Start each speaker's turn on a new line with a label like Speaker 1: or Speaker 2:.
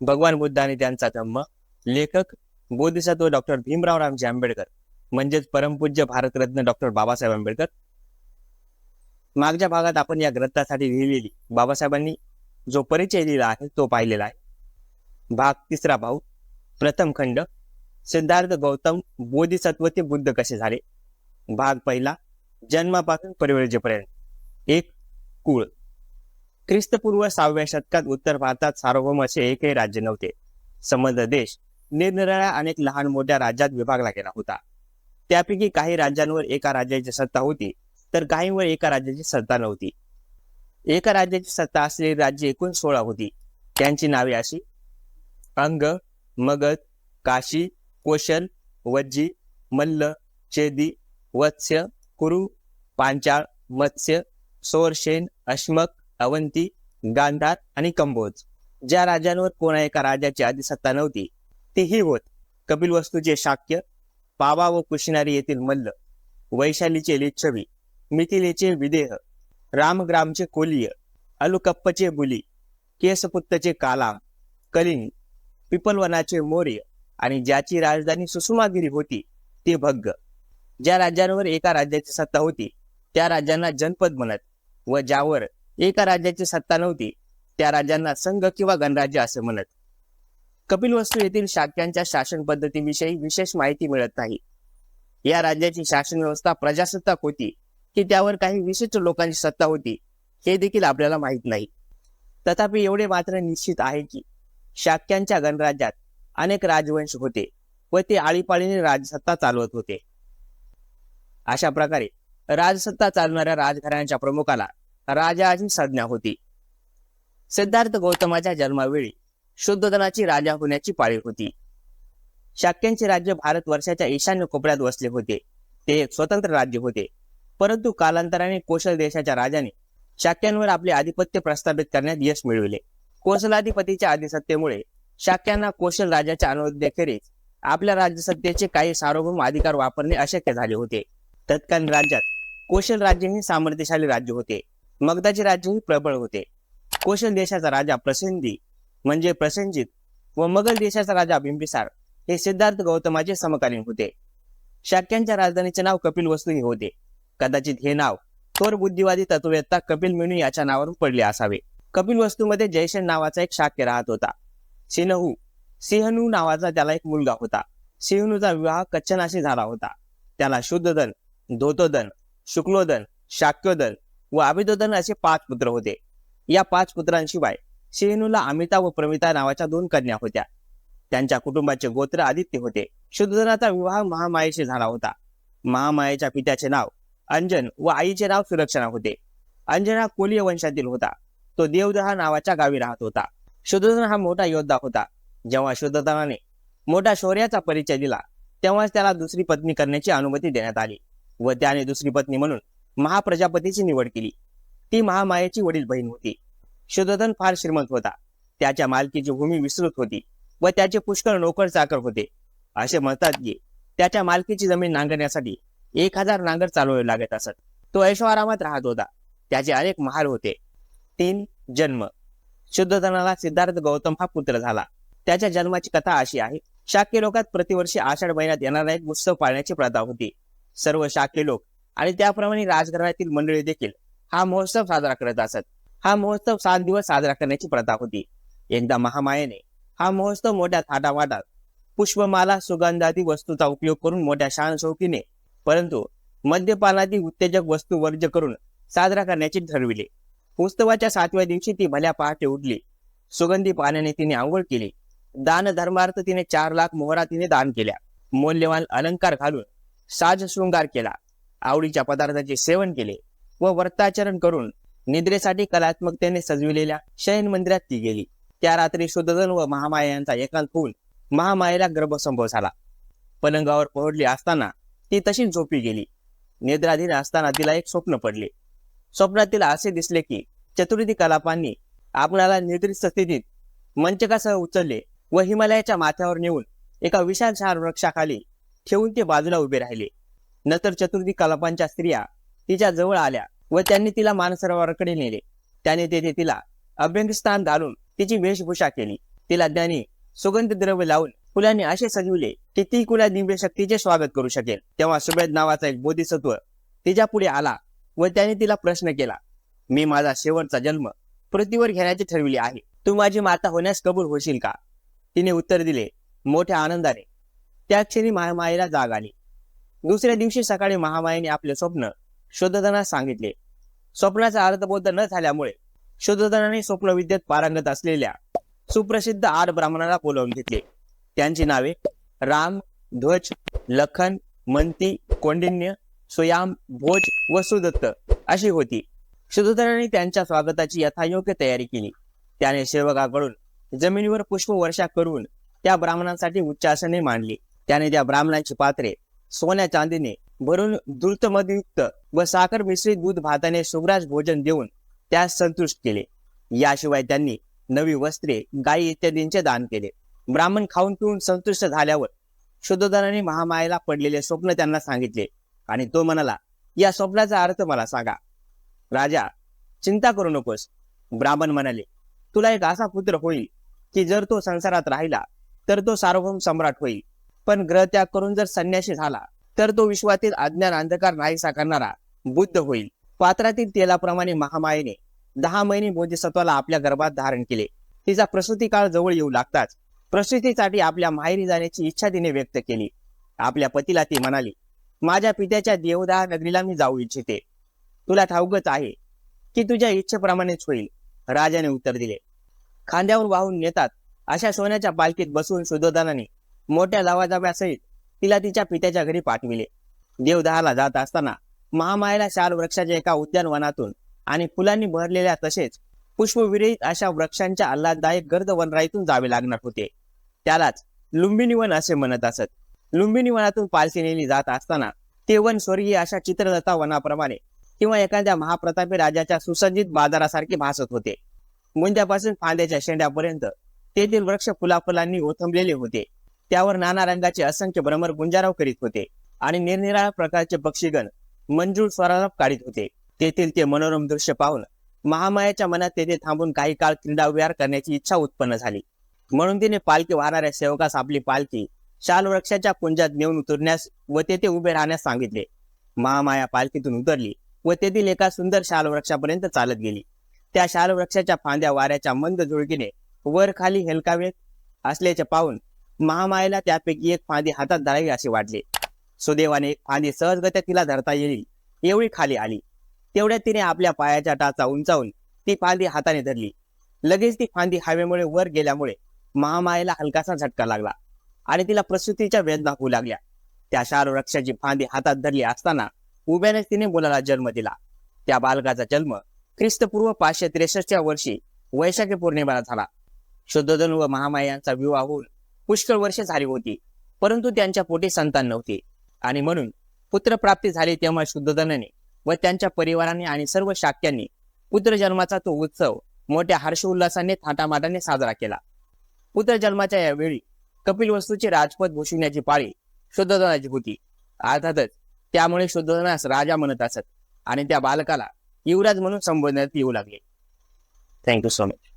Speaker 1: भगवान बुद्ध आणि त्यांचा धम्म लेखक बोधिसत्व डॉक्टर भीमराव रामजी आंबेडकर म्हणजेच परमपूज्य भारतरत्न डॉक्टर बाबासाहेब आंबेडकर. मागच्या भागात आपण या ग्रंथासाठी लिहिलेली बाबासाहेबांनी जो परिचय दिला आहे तो पाहिलेला आहे. भाग तिसरा भाऊ प्रथम खंड. सिद्धार्थ गौतम बोधिसत्व ते बुद्ध कसे झाले? भाग पहिला. जन्मापासून परिवर्जेपर्यंत एक कुळ. ख्रिस्तपूर्व सहाव्या शतकात उत्तर भारतात सार्वभौम असे एकही राज्य नव्हते. समग्र देश निरनिराळ्या अनेक लहान मोठ्या राज्यात विभागला गेला होता. त्यापैकी काही राज्यांवर एका राज्याची सत्ता होती तर काहींवर एका राज्याची सत्ता नव्हती. एका राज्याची सत्ता असलेली राज्य एकूण सोळा होती. त्यांची नावे अशी? अंग मगध काशी कोशल वज्जी मल्ल चेदी वत्स्य कुरु पांचाळ मत्स्य सोरशेन अश्मक अवंती गांधार आणि कंबोज. ज्या राज्यांवर कोणा एका राजाची आधी सत्ता नव्हती तीही होत. कपिलवस्तूचे शाक्य पावा व कुशिनारी येथील मल्ल वैशालीचे लिच्छवी मिथिलेचे विदेह रामग्रामचे कोलिय अलुकप्पचे बुली केसपुत्तचे कालाम कलिंग पिपलवनाचे मौर्य आणि ज्याची राजधानी सुषमागिरी होती ते भग्ग. ज्या राज्यांवर एका राज्याची सत्ता होती त्या राज्यांना जनपद म्हणत व ज्यावर एका राज्याची सत्ता नव्हती त्या राज्यांना संघ किंवा गणराज्य असे म्हणत. कपिलवस्तू येथील शाक्यांच्या शासन पद्धतीविषयी विशेष माहिती मिळत नाही. या राज्याची शासन व्यवस्था प्रजासत्ताक होती की त्यावर काही विशिष्ट लोकांची सत्ता होती हे देखील आपल्याला माहीत नाही. तथापि एवढे मात्र निश्चित आहे की शाक्यांच्या गणराज्यात अनेक राजवंश होते व ते आळीपाळीने राजसत्ता चालवत होते. अशा प्रकारे राजसत्ता चालणाऱ्या राजघराण्याच्या प्रमुखाला राजाची संज्ञा होती. सिद्धार्थ गौतमाच्या जन्मावेळी शुद्धोधनाची राजा होण्याची पाळी होती. शाक्यांचे राज्य भारत वर्षाच्या ईशान्य कोपऱ्यात वसले होते. ते एक स्वतंत्र राज्य होते. परंतु कालांतराने कोशल देशाच्या राजाने शाक्यांवर आपले आधिपत्य प्रस्थापित करण्यात यश मिळविले. कोसलाधिपतीच्या आधिसत्तेमुळे शाक्यांना कोशल राजाच्या अनुमतीखेरीज आपल्या राज्यसत्तेचे काही सार्वभौम अधिकार वापरणे अशक्य झाले होते. तत्कालीन राज्यात कोशल राज्य हे सामर्थ्यशाली राज्य होते. मगधाचे राज्यही प्रबळ होते. कोशल देशाचा राजा प्रसिंधी म्हणजे प्रसेनजित व मगध देशाचा राजा बिंबिसार हे सिद्धार्थ गौतमाचे समकालीन होते. शाक्यांच्या राजधानीचे नाव कपिल वस्तू हे होते. कदाचित हे नाव थोर बुद्धिवादी तत्ववेत्ता कपिल मेनू याच्या नावावरून पडले असावे. कपिल वस्तूमध्ये जयसेन नावाचा एक शाक्य राहत होता. सिनहू सिंहनू नावाचा त्याला एक मुलगा होता. सिंहनूचा विवाह कच्छनाशी झाला होता. त्याला शुद्धधन धोतोदन शुक्लोदन शाक्योदन व अभिदोदन असे पाच पुत्र होते. या पाच पुत्रांशिवाय शेनूला अमिता व प्रमिता नावाच्या दोन कन्या होत्या. त्यांच्या कुटुंबाचे गोत्र आदित्य होते. शुद्धधनाचा विवाह महामायेशी झाला होता. महामायेच्या पित्याचे नाव अंजन व आईचे नाव सुरक्षणा होते. अंजना कोलीय वंशातील होता. तो देवदहा नावाच्या गावी राहत होता. शुद्धोधन हा मोठा योद्धा होता. जेव्हा शुद्धोधनाने मोठा शौर्याचा परिचय दिला तेव्हाच त्याला दुसरी पत्नी करण्याची अनुमती देण्यात आली व त्याने दुसरी पत्नी म्हणून महाप्रजापतीची निवड केली. ती महामायेची वडील बहीण होती. शुद्धोधन फार श्रीमंत होता. त्याच्या मालकीची भूमी विस्तृत होती व त्याचे पुष्कळ नोकर चाकर होते. असे म्हणतात की त्याच्या मालकीची जमीन नांगरण्यासाठी एक हजार नांगर चालवावे लागत असत. तो ऐशोआरामात राहत होता. त्याचे अनेक महाल होते. तीन जन्म. शुद्धधनाला सिद्धार्थ गौतम हा पुत्र झाला. त्याच्या जन्माची कथा अशी आहे शाक्य लोकात प्रतिवर्षी आषाढ महिन्यात येणारा एक उत्सव पाळण्याची प्रथा होती. सर्व शाक्य लोक आणि त्याप्रमाणे राजघराण्यातील मंडळी देखील हा महोत्सव साजरा करत असत. हा महोत्सव सात दिवस साजरा करण्याची प्रथा होती. एकदा महामायेने हा महोत्सव मोठ्या थाटामाटात पुष्पमाला सुगंधादी वस्तूचा उपयोग करून मोठ्या शान शौकीने परंतु मद्यपानादी उत्तेजक वस्तू वर्ज्य करून साजरा करण्याचे ठरविले. उत्सवाच्या सातव्या दिवशी ती भल्या पहाटे उठली. सुगंधी पाण्याने तिने आंघोळ केली. दान धर्मार्थ तिने चार लाख मोहरा तिने दान केल्या. मौल्यवान अलंकार घालून साज शृंगार केला. आवडीच्या पदार्थाचे सेवन केले व व्रताचरण करून निद्रेसाठी कलात्मकतेने सजविलेल्या शयन मंदिरात ती गेली. त्या रात्री शुद्धधन व महामाया यांचा एकांत होऊन महामायेला गर्भसंभव झाला. पलंगावर पोहडली असताना ती तशीच झोपी गेली. निद्राधीन असताना तिला एक स्वप्न पडले. स्वप्नात तिला असे दिसले की चतुर्थी कलापांनी आपणाला निद्रित स्थितीत मंचकासह उचलले व हिमालयाच्या माथ्यावर नेऊन एका विशाल विशालशार वृक्षाखाली ठेवून ते बाजूला उभे राहिले. नंतर चतुर्थी कलापांच्या स्त्रिया तिच्या जवळ आल्या व त्यांनी तिला मानसरोवराकडे नेले. त्याने तेथे तिला अभ्यंगस्थान घालून तिची वेशभूषा केली. तिला त्याने सुगंध द्रव्य लावून फुलांनी असे सजविले की ती कुला दिव्य शक्तीचे स्वागत करू शकेल. तेव्हा सुबेद नावाचा एक बोधिसत्व तिच्या पुढे आला व त्याने तिला प्रश्न केला मी माझा शेवटचा जन्म पृथ्वीवर घेण्याचे ठरविले आहे. तू माझी माता होण्यास कबूल होशील का? तिने उत्तर दिले मोठ्या आनंदाने. त्या क्षणी महामायेला जाग आली. दुसऱ्या दिवशी सकाळी महामायाने आपले स्वप्न शोधताना सांगितले. स्वप्नाचा अर्थबोध न झाल्यामुळे शोधतानाने स्वप्नविद्येत पारंगत असलेल्या सुप्रसिद्ध आठ ब्राह्मणाला बोलावून घेतले. त्यांची नावे राम ध्वज लखन मंती कौंडिन्य सुयाम भोज व सुदत्त अशी होती. शोधतानाने त्यांच्या स्वागताची यथायोग्य तयारी केली. त्याने सेवकाकडून जमिनीवर पुष्प वर्षा करून त्या ब्राह्मणांसाठी उच्चासने मांडली. त्याने त्या ब्राह्मणांची पात्रे सोन्या चांदीने भरून द्रुतमधयुक्त व साखर मिश्रित दूध भाताने सुग्रास भोजन देऊन त्यास संतुष्ट केले. याशिवाय त्यांनी नवी वस्त्रे गायी इत्यादींचे दान केले. ब्राह्मण खाऊन पिऊन संतुष्ट झाल्यावर शुद्धोधनाने महामायेला पडलेले स्वप्न त्यांना सांगितले आणि तो म्हणाला या स्वप्नाचा अर्थ मला सांगा. राजा चिंता करू नकोस ब्राह्मण म्हणाले. तुला एक असा पुत्र होईल की जर तो संसारात राहिला तर तो सार्वभौम सम्राट होईल. पण ग्रह त्याग करून जर संन्यासी झाला तर तो विश्वातील अज्ञान अंधकार नाहीसा करणारा बुद्ध होईल. पात्रातील तेलाप्रमाणे महामायेने दहा महिने बोधिसत्वाला आपल्या गर्भात धारण केले. तिचा प्रसूती काळ जवळ येऊ लागताच प्रसूतीसाठी आपल्या माहेरी जाण्याची इच्छा तिने व्यक्त केली. आपल्या पतीला ती म्हणाली माझ्या पित्याच्या देवदाह नगरीला मी जाऊ इच्छिते. तुला ठाऊकच आहे की तुझ्या इच्छेप्रमाणेच होईल. राजाने उत्तर दिले. खांद्यावर वाहून नेतात अशा सोन्याच्या पालखीत बसून सुधोधनाने मोठ्या लवाजब्यासहित तिला तिच्या पित्याच्या घरी पाठविले. देवदहाला जात असताना महामायाला शाल वृक्षाच्या एका उद्यानवनातून आणि फुलांनी भरलेल्या तसेच पुष्पविरहित अशा वृक्षांच्या आल्हाददायक गर्द वनराईतून जावे लागणार होते. त्यालाच लुंबिनी वन असे म्हणत असत. लुंबिनी वनातून पालखी नेली जात असताना ते वन स्वर्गीय अशा चित्रलता वनाप्रमाणे किंवा एखाद्या महाप्रतापी राजाच्या सुसज्जित बाजारासारखे भासत होते. मुंद्यापासून फांद्याच्या शेंड्यापर्यंत तेथील वृक्ष फुलाफुलांनी ओथंबलेले होते. त्यावर नाना रंगाचे असंख्य भ्रमर गुंजाराव करीत होते आणि निरनिराळ्या प्रकारचे पक्षीगण मंजूळ स्वरालाप काढीत होते. तेथील ते मनोरम दृश्य पाहून महामायाच्या मनात तेथे थांबून काही काळ क्रीडाविहार करण्याची इच्छा उत्पन्न झाली. म्हणून तिने पालखी वाहणाऱ्या सेवकास आपली पालखी शाल वृक्षाच्या कुंजात नेऊन उतरण्यास व तेथे उभे राहण्यास सांगितले. महामाया पालखीतून उतरली व तेथील एका सुंदर शाल वृक्षापर्यंत चालत गेली. त्या शाल वृक्षाच्या फांद्या वाऱ्याच्या मंद झुळकीने वर खाली हेलकावे असल्याचे पाहून महामायेला त्यापैकी एक फांदी हातात धरावी असे वाटले. सुदैवाने फांदी सहजगत्या तिला धरता येईल एवढी खाली आली. तेवढ्यात तिने आपल्या पायाच्या टाचा उंचावून ती फांदी हाताने धरली. लगेच ती फांदी हवेमुळे वर गेल्यामुळे महामायेला हलकासा झटका लागला आणि तिला प्रसूतीच्या वेदना होऊ लागल्या. त्या शाल वृक्षाची फांदी हातात धरली असताना उभ्यानेच तिने मुलाला जन्म दिला. त्या बालकाचा जन्म ख्रिस्तपूर्व पाचशे त्रेसष्टच्या वर्षी वैशाखी पौर्णिमेला झाला. शुद्धोधन व महामाया यांचा विवाह होऊन पुष्कळ वर्ष झाली होती. परंतु त्यांच्या पोटी संतान नव्हते. आणि म्हणून पुत्रप्राप्ती झाली तेव्हा शुद्धोधनाने व त्यांच्या परिवाराने आणि सर्व शाक्यांनी पुत्रजन्माचा तो उत्सव मोठ्या हर्षोल्लासाने थाटामाटाने साजरा केला. पुत्रजन्माच्या यावेळी कपिल वस्तूचे राजपद भूषविण्याची पाळी शुद्धोधनाची होती. अर्थातच त्यामुळे शुद्धोधनास राजा म्हणत असत आणि त्या बालकाला युवराज म्हणून संबोधण्यात येऊ लागले. Thank you so much